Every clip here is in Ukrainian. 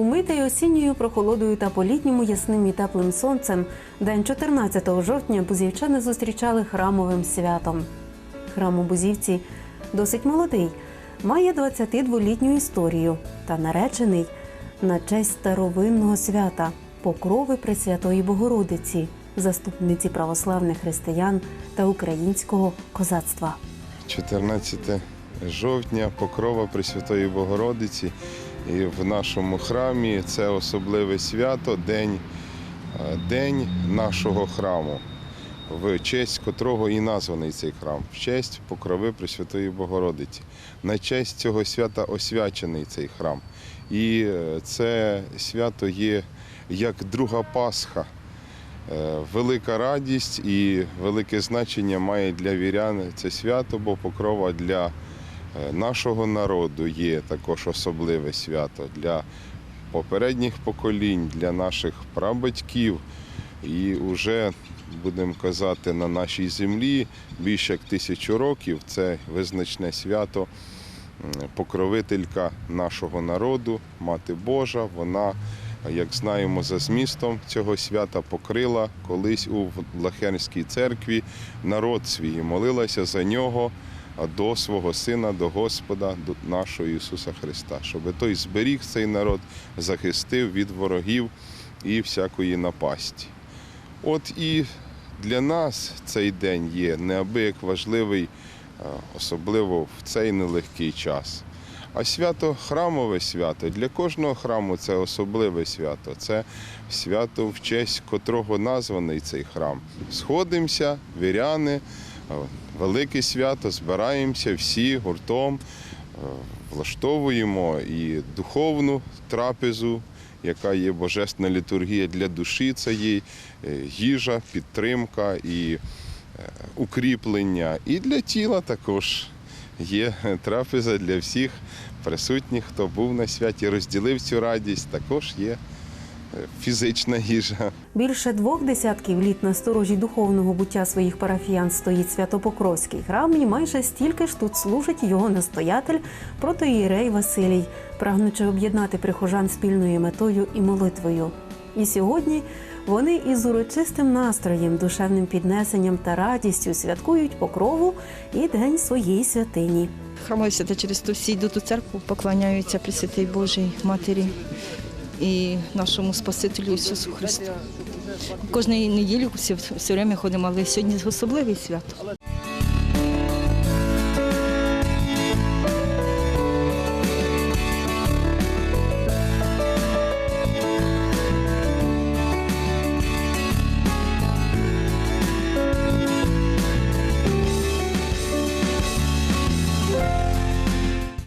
Умитий осінньою прохолодою та по-літньому ясним і теплим сонцем, день 14 жовтня бузівчани зустрічали храмовим святом. Храм у Бузівці досить молодий, має 22-літню історію та наречений на честь старовинного свята Покрови Пресвятої Богородиці, заступниці православних християн та українського козацтва. 14 жовтня, покрова Пресвятої Богородиці. І в нашому храмі це особливе свято, день, е, день нашого храму, в честь котрого і названий цей храм, в честь покрови Пресвятої Богородиці. На честь цього свята освячений цей храм. І е, це свято є як друга Пасха. Е, Велика радість і велике значення має для вірян це свято, бо покрова для нашого народу є також особливе свято для попередніх поколінь, для наших прабатьків. І вже будемо казати на нашій землі більше як тисячу років це визначне свято. Покровителька нашого народу, Мати Божа. Вона як знаємо, за змістом цього свята покрила колись у Влахернській церкві народ свій, молилася за нього до свого сина, до Господа, до нашого Ісуса Христа, щоб той зберіг цей народ, захистив від ворогів і всякої напасті. От і для нас цей день є неабияк важливий, е, особливо в цей нелегкий час. А свято храмове свято для кожного храму це особливе свято. Це свято, в честь котрого названий цей храм. Сходимося, віряни, велике свято, збираємося всі гуртом, е, влаштовуємо і духовну трапезу, яка є божественна літургія для душі, це є е, їжа, підтримка і е, укріплення. І для тіла також є трапеза для всіх присутніх, хто був на святі, розділив цю радість. Також є е, фізична їжа. Більше двох десятків літ на сторожі духовного буття своїх парафіян стоїть Святопокровський храм, і майже стільки ж тут служить його настоятель протоїрей Василій, прагнучи об'єднати прихожан спільною метою і молитвою. І сьогодні вони із урочистим настроєм, душевним піднесенням та радістю святкують покрову і день своєї святині. Храмові свята через то всі йдуть у церкву, поклоняються Пресвятій Божій Матері і нашому Спасителю Ісусу Христу. Кожної неділі всі, все время ходимо, але сьогодні особливий свято.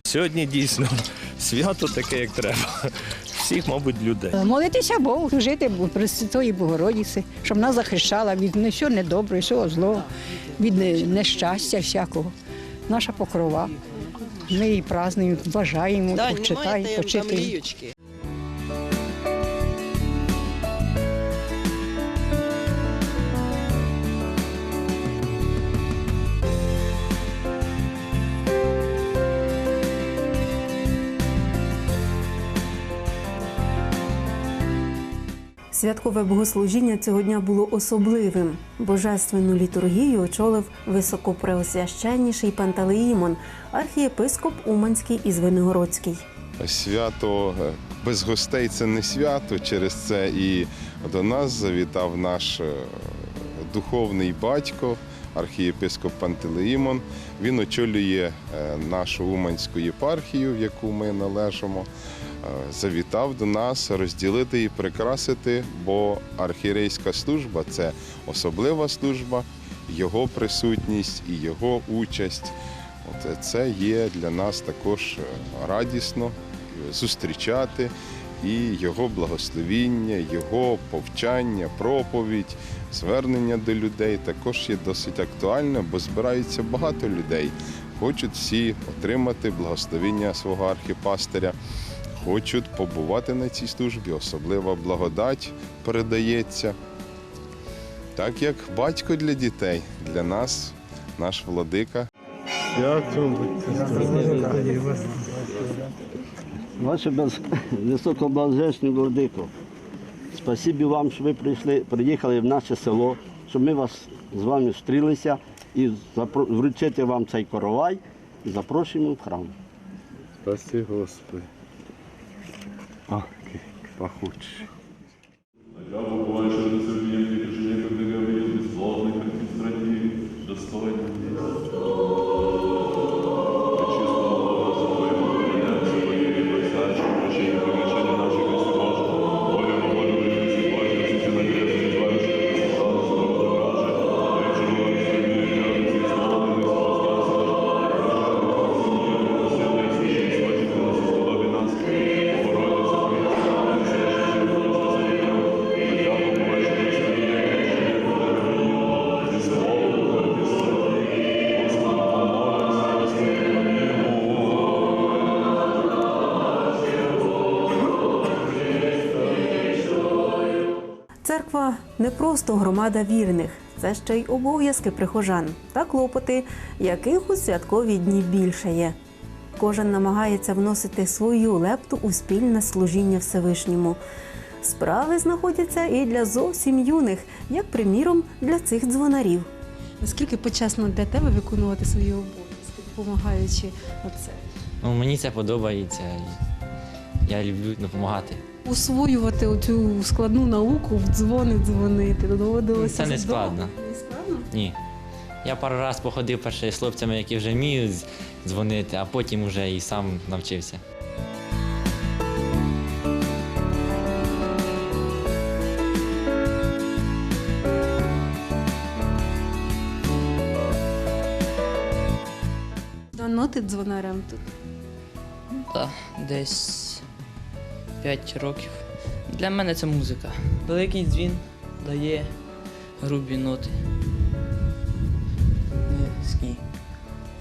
Сьогодні дійсно свято таке, як треба. Всіх, мабуть, людей. Молитися Богу, жити Пресвятої Богородиці, щоб нас захищала від нічого всього недоброго, всього злого, від нещастя всякого. Наша покрова. Ми її празднуємо, вважаємо, почитаємо, почитуємо. Святкове богослужіння цього дня було особливим. Божественну літургію очолив високопреосвященніший Пантелеїмон, архієпископ Уманський і Звенигородський. Свято е, без гостей це не свято. Через це і до нас завітав наш е, духовний батько, архієпископ Пантелеїмон. Він очолює е, нашу Уманську єпархію, в яку ми належимо. Е, Завітав до нас розділити і прикрасити, бо архієрейська служба це особлива служба, його присутність і його участь. От це є для нас також е, радісно е, зустрічати і його благословіння, його повчання, проповідь, звернення до людей також є досить актуальне, бо збирається багато людей. Хочуть всі отримати благословіння свого архіпастиря, хочуть побувати на цій службі, особлива благодать передається. Так як батько для дітей, для нас, наш владика. Ваше без... високоблажешний владико, спасибі вам, що ви прийшли, приїхали в наше село, щоб ми вас з вами зустрілися і запро... вручити вам цей коровай і запрошуємо в храм. Спаси Господи. Який пахучий. Я буквально на сьогодні прийшли, коли говорил, безплодних как и Пречистого не просто громада вірних, це ще й обов'язки прихожан та клопоти, яких у святкові дні більше є. Кожен намагається вносити свою лепту у спільне служіння Всевишньому. Справи знаходяться і для зовсім юних, як приміром для цих дзвонарів. Наскільки почесно для тебе виконувати свої обов'язки, допомагаючи оце? Ну, мені це подобається. Я люблю допомагати. Усвоювати оцю складну науку в дзвони дзвонити. Доводилося Це не вдома. складно. Не складно? Ні. Я пару раз походив перше з хлопцями, які вже вміють дзвонити, а потім вже і сам навчився. Давно ти дзвонарем тут. Так, десь 5 років. Для мене це музика. Великий дзвін дає грубі ноти. Низькі.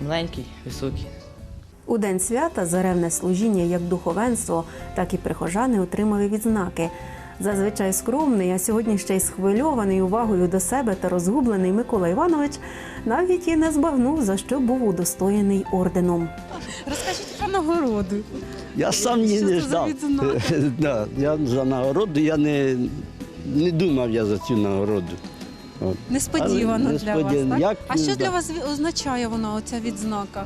Маленький, високий. У день свята за ревне служіння як духовенство, так і прихожани отримали відзнаки. Зазвичай скромний, а сьогодні ще й схвильований увагою до себе та розгублений Микола Іванович навіть і не збагнув, за що був удостоєний орденом. Розкажіть про нагороду. Я сам її не ждав. да, я за нагороду я не, не думав я за цю нагороду. От. Несподівано Але для вас, несподівано. так? Як, а що да. для вас означає вона, оця відзнака?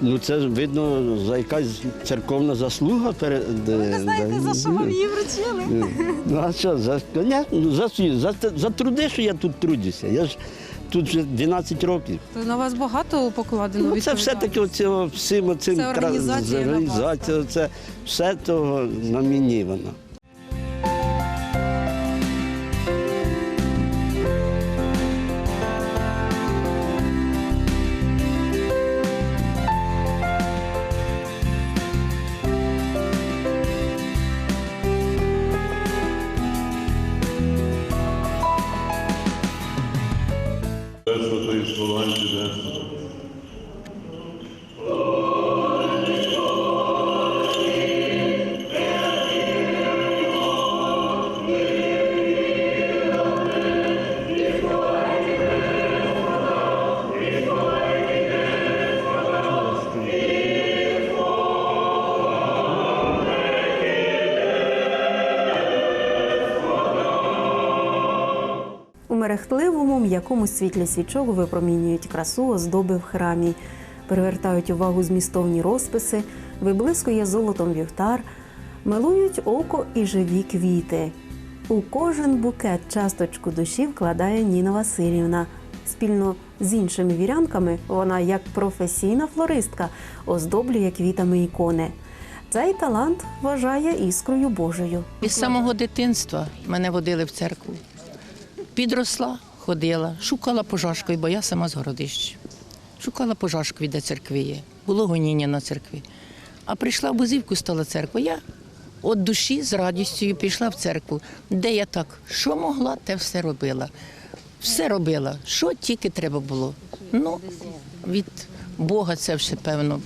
Ну це ж видно за якась церковна заслуга перед. Ви не знаєте, за що вам її вручили? Ну а що, за, понятно, ну, за, за, те- за труди, що я тут трудюся. Я ж тут вже 12 років. То на вас багато покладено Ну, це все таки оцього, всім оцим Це організація на вас, організація, це все того на мені. Мерехтливому м'якому світлі свічок випромінюють красу оздоби в храмі, привертають увагу змістовні розписи, виблискує золотом вівтар, милують око і живі квіти. У кожен букет часточку душі вкладає Ніна Васильівна. Спільно з іншими вірянками вона, як професійна флористка, оздоблює квітами ікони. Цей талант вважає іскрою Божою. Із самого дитинства мене водили в церкву. Підросла, ходила, шукала пожашкою, бо я сама з городища. Шукала пожашкою, де церкви є. Було гоніння на церкві. А прийшла в Бузівку, стала церква. Я від душі з радістю пішла в церкву, де я так, що могла, те все робила. Все робила, що тільки треба було. Ну, від Бога це все певно.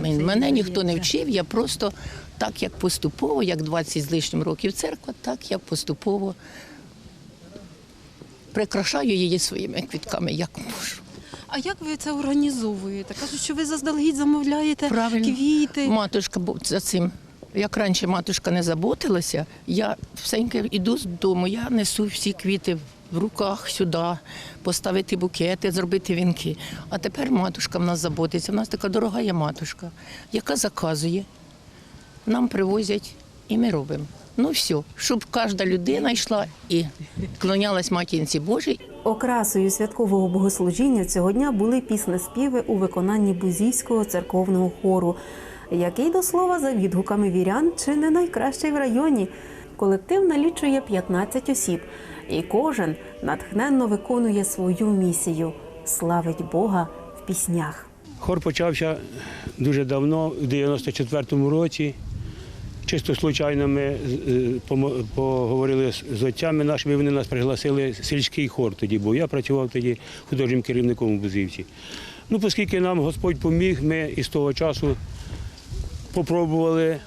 Мене ніхто не вчив, я просто так, як поступово, як 20 з лишнім років церква, так я поступово прикрашаю її своїми квітками, як можу. А як ви це організовуєте? Кажуть, що ви заздалегідь замовляєте Правильно. квіти. Матушка за цим Як раніше матушка не заботилася, я всеньке йду з дому, я несу всі квіти в руках сюди, поставити букети, зробити вінки. А тепер матушка в нас заботиться. У нас така дорога є матушка, яка заказує. Нам привозять і ми робимо. Ну все, щоб кожна людина йшла і клонялась матінці Божій. Окрасою святкового богослужіння цього дня були піснеспіви у виконанні Бузівського церковного хору, який до слова за відгуками вірян чи не найкращий в районі. Колектив налічує 15 осіб, і кожен натхненно виконує свою місію славить Бога в піснях. Хор почався дуже давно, в 94-му році. Чисто случайно ми е, поговорили з- отцями нашими, вони нас пригласили, сільський хор тоді був. Я працював тоді художнім керівником у Бузівці. Ну, оскільки нам Господь поміг, ми із того часу попробували,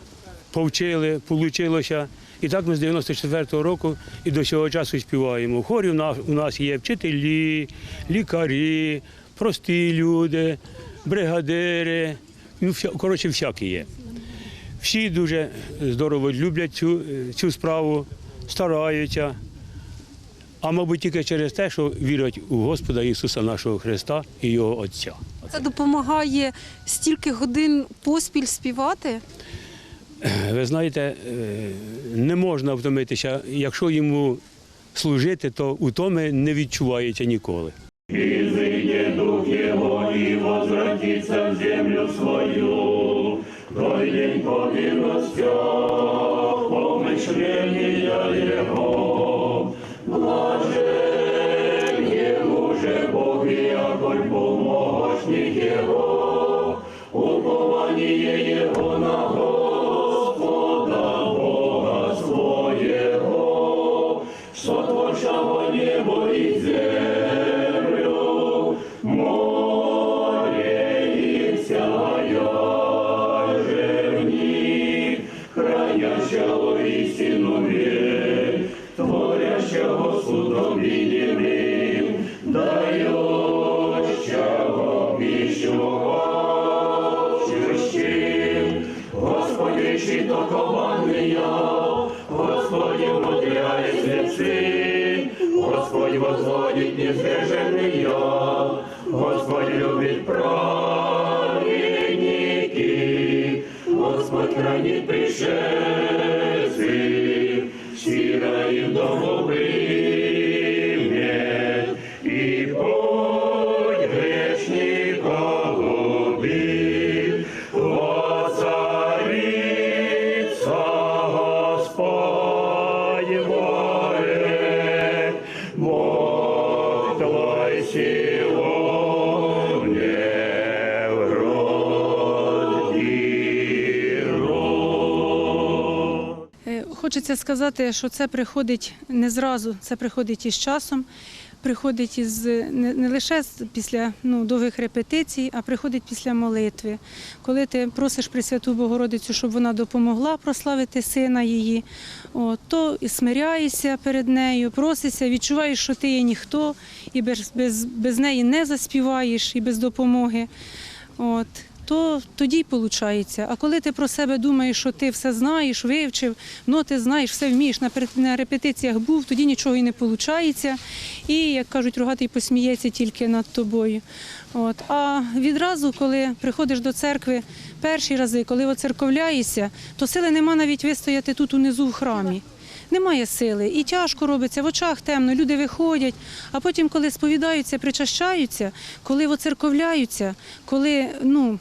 повчили, вийшло. І так ми з 94-го року і до цього часу співаємо. В хорі у нас, є вчителі, лікарі, прості люди, бригадири, ну, коротше, всякі є. Всі дуже здорово люблять цю, е, цю справу, стараються. А мабуть, тільки через те, що вірять у Господа Ісуса нашого Христа і Його Отця. Це допомагає стільки годин поспіль співати. Ви знаєте, е, не можна втомитися. Якщо йому служити, то утоми не відчувається ніколи. Изыдет дух его и возвратится в землю свою. Той день повинностью помышления его. Блажен ему же Бог и огонь помощник его. Упование его на Господа Возводит я, Господь любит праведники, Господь хранит пришельцы, сира и вдову Хочеться сказати, що це приходить не зразу, це приходить із часом, приходить із не, лише після ну, довгих репетицій, а приходить після молитви. Коли ти просиш Пресвяту Богородицю, щоб вона допомогла прославити сина її, от, то і смиряєшся перед нею, просишся, відчуваєш, що ти є ніхто, і без, без, без неї не заспіваєш, і без допомоги. От, то тоді й виходить. А коли ти про себе думаєш, що ти все знаєш, вивчив, ну ти знаєш, все вмієш, на, репетиціях був, тоді нічого і не виходить. І, як кажуть, рогатий посміється тільки над тобою. От. А відразу, коли приходиш до церкви перші рази, коли оцерковляєшся, то сили нема навіть вистояти тут унизу в храмі. Немає сили, і тяжко робиться, в очах темно, люди виходять. А потім, коли сповідаються, причащаються, коли воцерковляються, коли ну,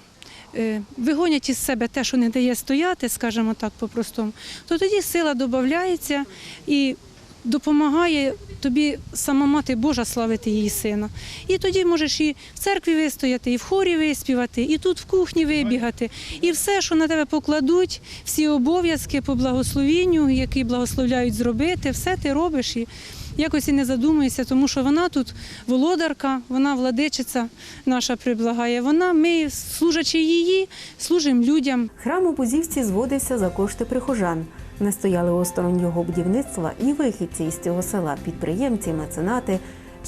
вигонять із себе те, що не дає стояти, скажімо так по-простому, то тоді сила додається і допомагає тобі сама мати Божа славити її сина. І тоді можеш і в церкві вистояти, і в хорі виспівати, і тут в кухні вибігати. І все, що на тебе покладуть, всі обов'язки по благословінню, які благословляють зробити, все ти робиш і якось і не задумуєшся, тому що вона тут володарка, вона владичиця наша приблагає. Вона, ми, служачи її, служимо людям. Храм у Бузівці зводився за кошти прихожан. Не стояли осторонь його будівництва і вихідці із цього села, підприємці, меценати.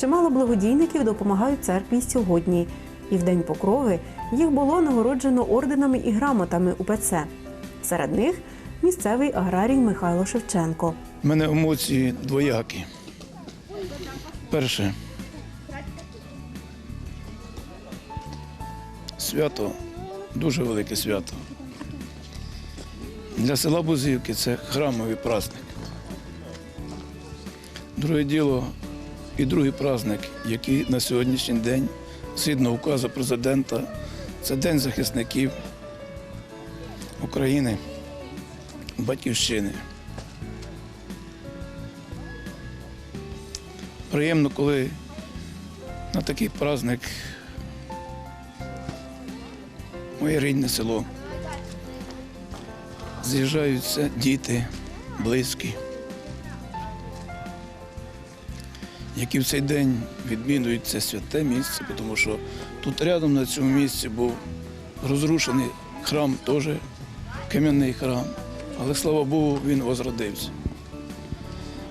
Чимало благодійників допомагають церкві сьогодні. І в День Покрови їх було нагороджено орденами і грамотами УПЦ. Серед них місцевий аграрій Михайло Шевченко. У мене емоції двоякі. Перше. Свято дуже велике свято. Для села Бузівки це храмовий праздник. Друге діло і другий праздник, який на сьогоднішній день, згідно указу президента, це День захисників України, Батьківщини. Приємно, коли на такий праздник моє рідне село. З'їжджаються діти, близькі, які в цей день відмінують це святе місце, тому що тут рядом на цьому місці був розрушений храм, теж кам'яний храм. Але слава Богу, він возродився.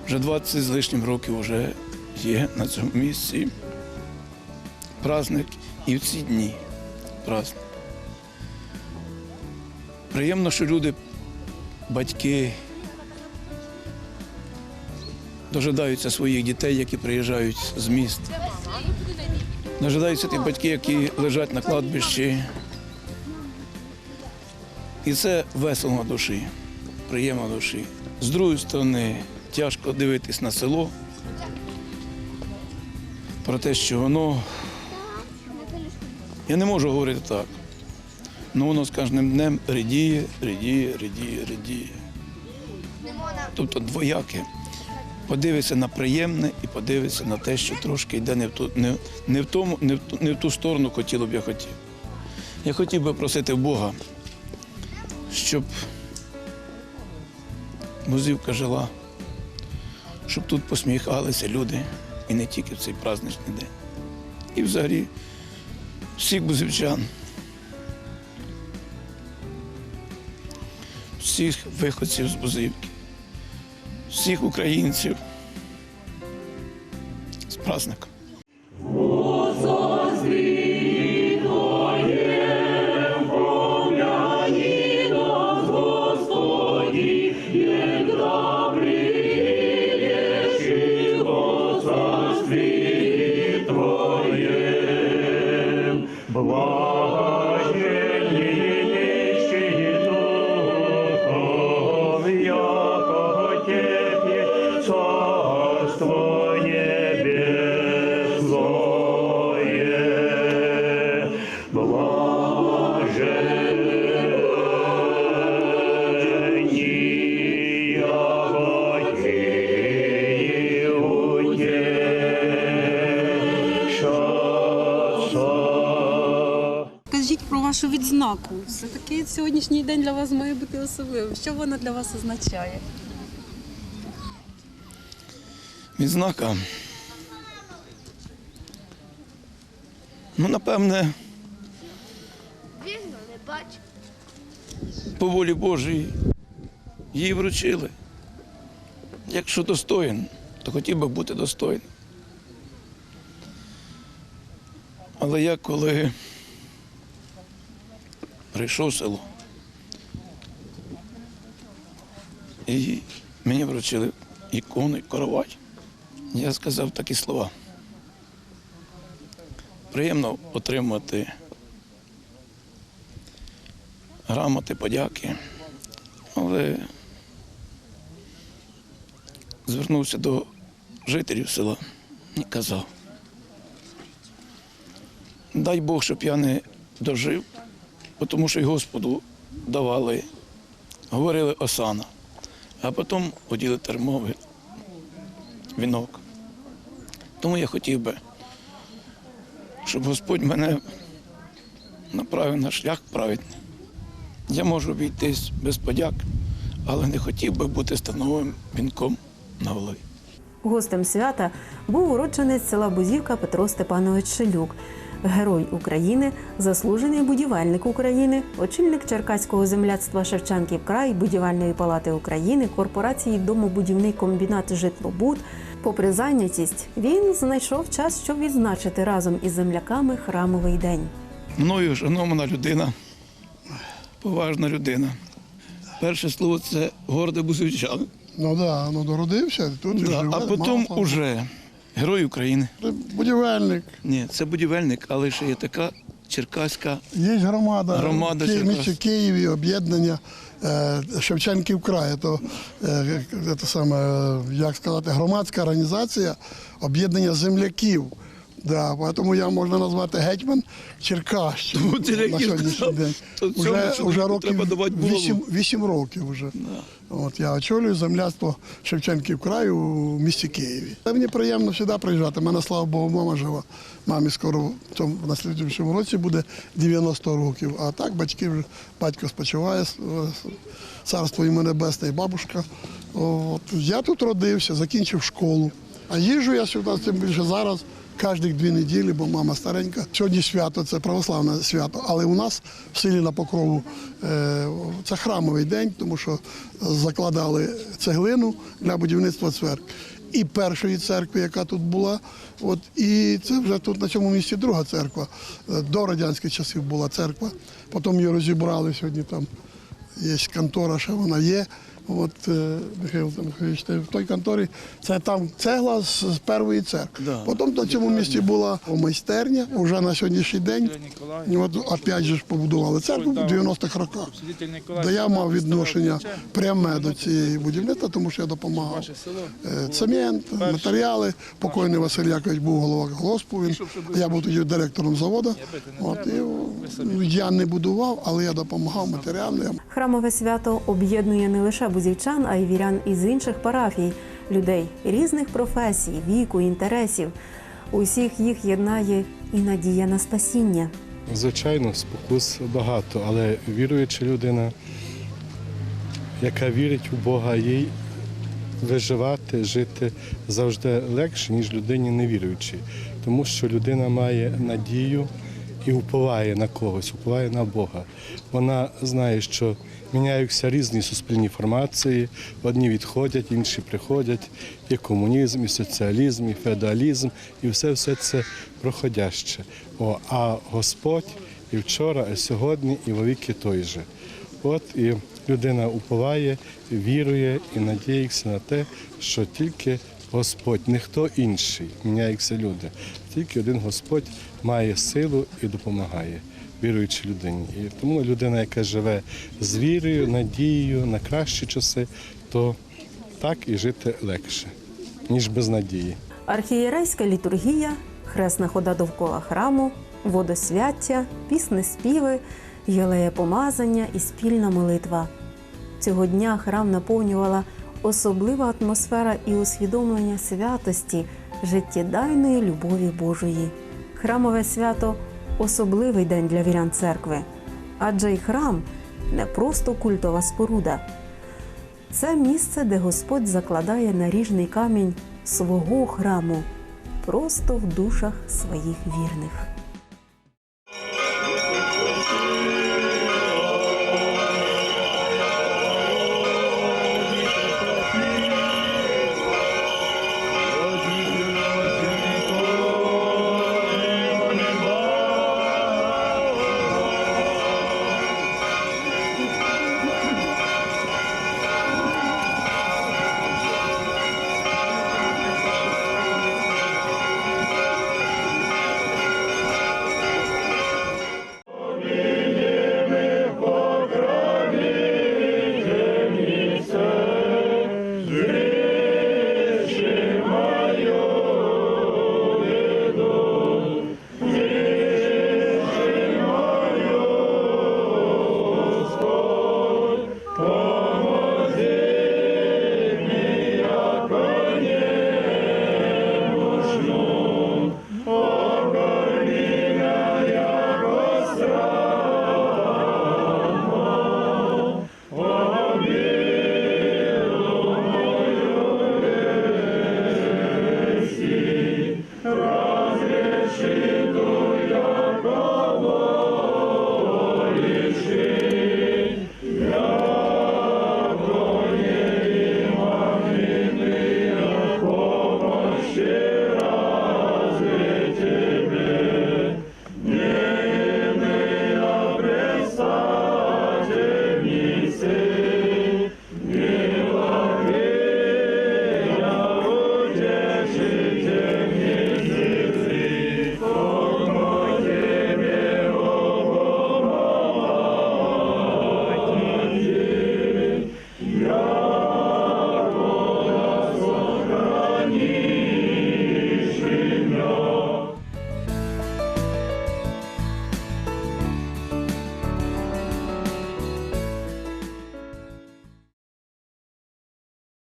Вже 20 з лишнім років вже є на цьому місці праздник і в ці дні праздник. Приємно, що люди, батьки, дожидаються своїх дітей, які приїжджають з міст. Дожидаються тих батьки, які лежать на кладбищі. І це весело душі, приємно душі. З другої сторони, тяжко дивитись на село, про те, що воно. Я не можу говорити так. Ну воно з кожним днем рідіє, рідіє, рідіє, рідіє. Тобто двояке. Подивиться на приємне і подивиться на те, що трошки йде не в ту, не, не в тому, не в, не в ту сторону хотіло б я хотів. Я хотів би просити Бога, щоб Бузівка жила, щоб тут посміхалися люди і не тільки в цей праздничний день. І взагалі всіх бузівчан, всіх виходців з Бузівки, всіх українців з праздником. Відзнаку. Все таки сьогоднішній день для вас має бути особливим. Що вона для вас означає? Відзнака. Ну, напевне, по волі Божій їй вручили. Якщо достоїн, то хотів би бути достойним. Але я коли прийшов в село, і мені вручили ікону і коровай. Я сказав такі слова. Приємно отримати грамоти, подяки, але звернувся до жителів села і казав. Дай Бог, щоб я не дожив, тому що й Господу давали, говорили осана, а потім оділи термовий вінок. Тому я хотів би, щоб Господь мене направив на шлях праведний. Я можу обійтись без подяк, але не хотів би бути становим вінком на голові. Гостем свята був уродженець села Бузівка Петро Степанович Шелюк, герой України, заслужений будівельник України, очільник Черкаського земляцтва Шевченків край, будівельної палати України, корпорації Домобудівний комбінат Житлобуд. Попри зайнятість, він знайшов час, щоб відзначити разом із земляками храмовий день. Мною шанована людина, поважна людина, перше слово це горде бузівчан. Ну да, ну дородився, тут Да, живе, а потім уже Герой України. Будівельник. Ні, це будівельник, але ще є така черкаська Є громада, Громада Ки- Черкас. місті Києві, об'єднання е, Шевченків краю. То, е, це саме, е, як сказати, громадська організація об'єднання земляків. Да, тому я можна назвати гетьман Черкащини Ну, на сьогоднішній день. Уже, уже років треба давати 8, 8 років вже. От, я очолюю земляцтво Шевченків краю у місті Києві. Та мені приємно сюди приїжджати. У мене, слава Богу, мама жива. Мамі скоро в цьому в наступному році буде 90 років. А так батьки вже батько спочиває, царство йому небесне, і бабушка. От, я тут родився, закінчив школу. А їжджу я сюди, тим більше зараз. Кожні дві неділі, бо мама старенька. Сьогодні свято, це православне свято. Але у нас в селі на Покрову е, це храмовий день, тому що закладали цеглину для будівництва церкви. І першої церкви, яка тут була, от і це вже тут на цьому місці друга церква. Е, До радянських часів була церква. Потім її розібрали сьогодні. Там є контора, ще вона є. От е, Михайло Михайлович, в той конторі це там цегла з, з першої церкви. Да. Потім на цьому місці була майстерня. Уже на сьогоднішній день от опять же ж побудували церкву в 90-х роках. Де я мав відношення пряме до цієї будівництва, тому що я допомагав. Е, Цемент, матеріали. Покойний Василь Якович був голова колгоспу. Він я був тоді директором заводу. От і я не будував, але я допомагав матеріально. Храмове свято об'єднує не лише бузівчан, а й вірян із інших парафій, людей різних професій, віку, інтересів. Усіх їх єднає і надія на спасіння. Звичайно, спокус багато, але віруюча людина, яка вірить у Бога, їй виживати, жити завжди легше, ніж людині невіруючій. Тому що людина має надію і уповає на когось, уповає на Бога. Вона знає, що міняються різні суспільні формації, одні відходять, інші приходять. І комунізм, і соціалізм, і феодалізм, і все все це проходяще. О, а Господь і вчора, і сьогодні, і вовіки той же. От і людина уповає, вірує і надіється на те, що тільки Господь, ніхто інший, міняються люди. Тільки один Господь має силу і допомагає віруючій людині. І тому людина, яка живе з вірою, надією на кращі часи, то так і жити легше, ніж без надії. Архієрейська літургія, хресна хода довкола храму, водосвяття, пісни співи, єлеє помазання і спільна молитва. Цього дня храм наповнювала особлива атмосфера і усвідомлення святості, життєдайної любові Божої. Храмове свято особливий день для вірян церкви, адже й храм не просто культова споруда. Це місце, де Господь закладає наріжний камінь свого храму просто в душах своїх вірних.